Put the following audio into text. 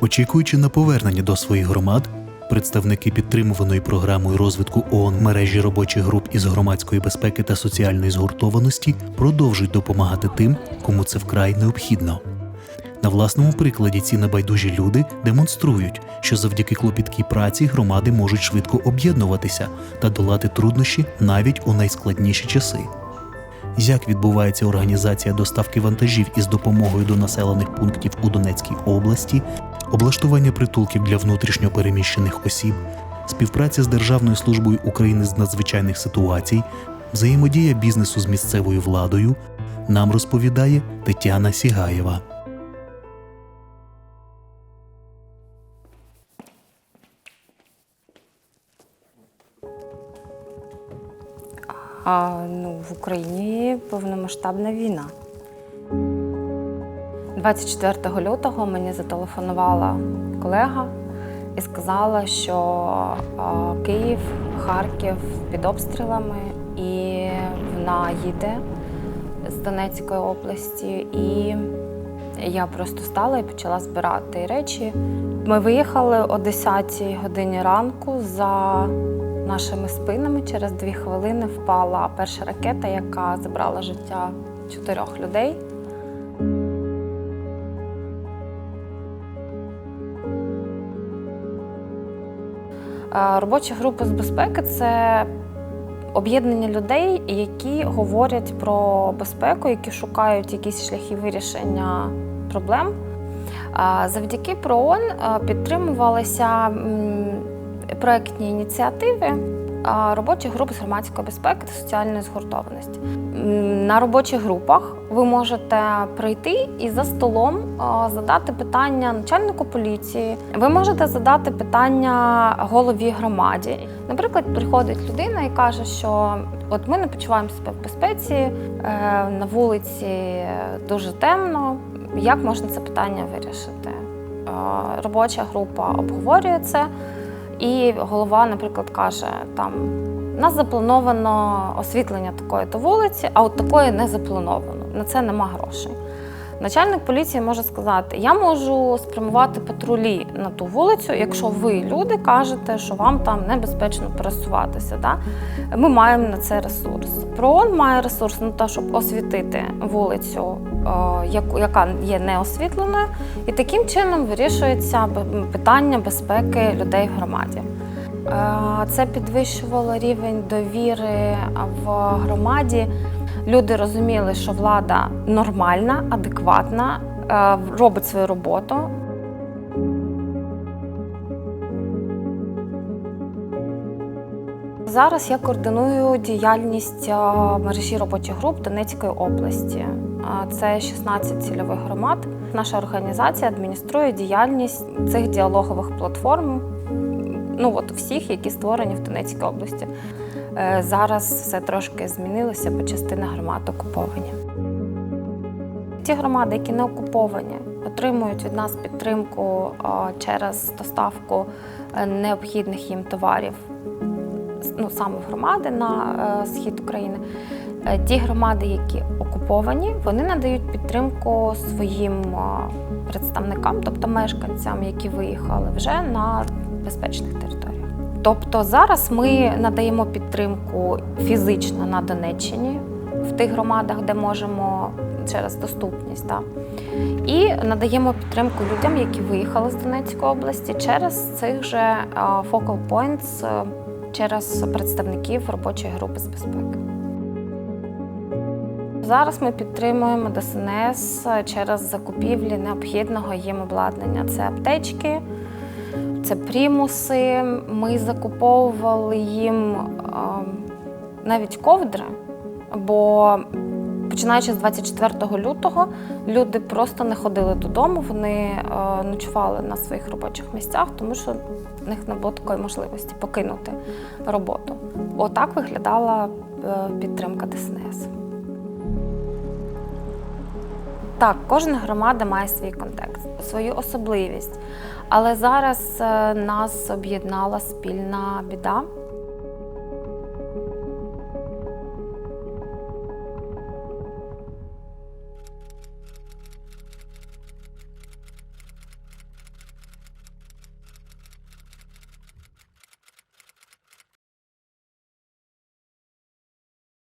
Очікуючи на повернення до своїх громад, представники підтримуваної програмою розвитку ООН мережі робочих груп із громадської безпеки та соціальної згуртованості продовжують допомагати тим, кому це вкрай необхідно. На власному прикладі ці небайдужі люди демонструють, що завдяки клопіткій праці громади можуть швидко об'єднуватися та долати труднощі навіть у найскладніші часи. Як відбувається організація доставки вантажів із допомогою до населених пунктів у Донецькій області, облаштування притулків для внутрішньо переміщених осіб, співпраця з Державною службою України з надзвичайних ситуацій, взаємодія бізнесу з місцевою владою, нам розповідає Тетяна Сігаєва. А, ну, в Україні повномасштабна війна. 24 лютого мені зателефонувала колега і сказала, що Київ, Харків під обстрілами, і вона їде з Донецької області. І я просто стала і почала збирати речі. Ми виїхали о 10 годині ранку за нашими спинами. Через дві хвилини впала перша ракета, яка забрала життя чотирьох людей. Робоча група з безпеки це об'єднання людей, які говорять про безпеку, які шукають якісь шляхи вирішення проблем. Завдяки ПРООН підтримувалися проектні ініціативи робочих груп з громадської безпеки та соціальної згуртованості. На робочих групах ви можете прийти і за столом задати питання начальнику поліції. Ви можете задати питання голові громаді. Наприклад, приходить людина і каже, що от ми не почуваємо себе в безпеці, е, на вулиці дуже темно. Як можна це питання вирішити? Робоча група обговорює це. І голова, наприклад, каже: там у нас заплановано освітлення такої то вулиці, а от такої не заплановано. На це нема грошей. Начальник поліції може сказати: я можу спрямувати патрулі на ту вулицю, якщо ви, люди, кажете, що вам там небезпечно пересуватися. Да? Ми маємо на це ресурс. ПРООН має ресурс на те, щоб освітити вулицю, е, яка є неосвітленою, і таким чином вирішується питання безпеки людей в громаді. Е, Це підвищувало рівень довіри в громаді. Люди розуміли, що влада нормальна, адекватна, е, робить свою роботу. Зараз я координую діяльність е, мережі робочих груп Донецької області. Е, Це 16 цільових громад. Наша організація адмініструє діяльність цих діалогових платформ. Ну от всіх, які створені в Донецькій області. Е, Зараз все трошки змінилося, бо частина громад окуповані. Ті громади, які не окуповані, отримують від нас підтримку через доставку е, необхідних їм товарів ну, саме в громади на е, схід України. Ті громади, які окуповані, вони надають підтримку своїм представникам, тобто мешканцям, які виїхали вже на безпечних територіях. Тобто зараз ми надаємо підтримку фізично на Донеччині, в тих громадах, де можемо через доступність. Так. І надаємо підтримку людям, які виїхали з Донецької області через цих же е, focal points, е, через представників робочої групи з безпеки. Зараз ми підтримуємо ДСНС через закупівлі необхідного їм обладнання. Це аптечки, це примуси. Ми закуповували їм навіть ковдри, бо починаючи з 24 лютого люди просто не ходили додому, вони ночували на своїх робочих місцях, тому що в них не було такої можливості покинути роботу. Отак виглядала е, підтримка ДСНС. Так, кожна громада має свій контекст, свою особливість. Але зараз е, нас об'єднала спільна біда.